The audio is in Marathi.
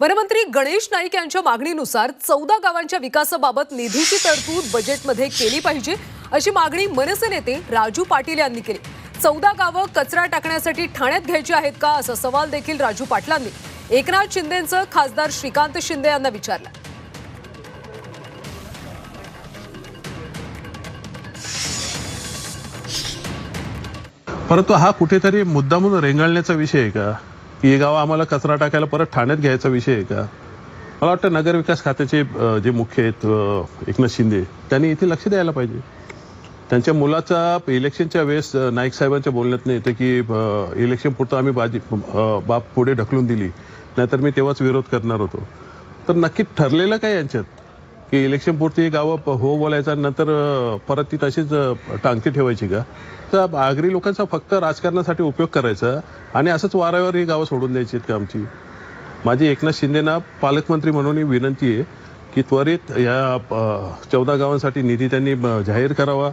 वनमंत्री गणेश नाईक यांच्या मागणीनुसार चौदा गावांच्या विकासाबाबत निधीची तरतूद बजेटमध्ये केली पाहिजे अशी मागणी मनसे नेते राजू पाटील यांनी केली. चौदा गावं कचरा टाकण्यासाठी ठाण्यात घ्यायची आहेत का असा सवाल देखील राजू पाटलांनी. एकनाथ शिंदेचं खासदार श्रीकांत शिंदे यांना विचारला. परंतु हा कुठेतरी मुद्दामून रेंगाळण्याचा विषय आहे का? हे गावं आम्हाला कचरा टाकायला परत ठाण्यात घ्यायचा विषय आहे का? मला वाटतं नगरविकास खात्याचे जे मुख्य आहेत एकनाथ शिंदे त्यांनी इथे लक्ष द्यायला पाहिजे. त्यांच्या मुलाचा इलेक्शनच्या वेळेस नाईक साहेबांच्या बोलण्यात नाही येतं की इलेक्शन पुरतं आम्ही बाजी बाप पुढे ढकलून दिली. नाहीतर मी तेव्हाच विरोध करणार होतो. तर नक्की ठरलेलं काय यांच्यात? की इलेक्शन पुरती गावं हो बोलायचं नंतर परत ती तशीच टांगती ठेवायची का? तर आगरी लोकांचा फक्त राजकारणासाठी उपयोग करायचा आणि असंच वाऱ्यावर ही गावं सोडून द्यायची आहेत का आमची? माझी एकनाथ शिंदेना पालकमंत्री म्हणून ही विनंती आहे की त्वरित या चौदा गावांसाठी निधी त्यांनी जाहीर करावा.